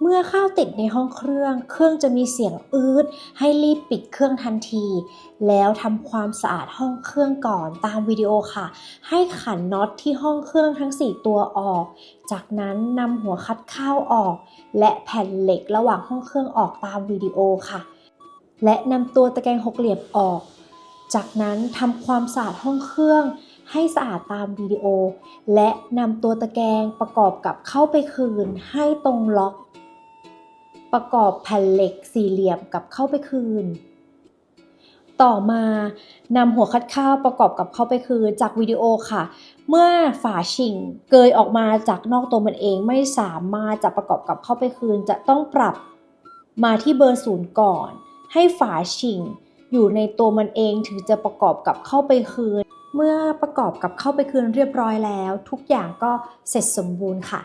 เมื่อข้าวติดในห้องเครื่อง เครื่องจะมีเสียงอืดให้รีบปิดเครื่องทันที แล้วทำความสะอาดห้องเครื่องก่อนตามวิดีโอค่ะ ให้ขันน็อตที่ห้องเครื่องทั้ง 4 ตัวออก จากนั้นนำหัวคัดข้าวออก และแผ่นเหล็กระหว่างห้องเครื่องออกตามวิดีโอค่ะ และนำตัวตะแกรงหกเหลี่ยมออก จากนั้นทำความสะอาดห้องเครื่องให้สะอาดตามวิดีโอ และนำตัวตะแกรงประกอบกับเข้าไปคืนให้ตรงล็อก ประกอบแผ่นเหล็กสี่เหลี่ยมกับเข้าไปคืน ต่อมานำหัวคัดข้าวประกอบกับเข้าไปคืนจากวิดีโอค่ะ เมื่อฝาชิงเกยออกมาจากนอกตัวมันเองไม่สามารถจะประกอบกับเข้าไปคืน จะต้องปรับมาที่เบอร์ศูนย์ก่อน ให้ฝาชิงอยู่ในตัวมันเองถึงจะประกอบกับเข้าไปคืน เมื่อประกอบกับเข้าไปคืนเรียบร้อยแล้ว ทุกอย่างก็เสร็จสมบูรณ์ค่ะ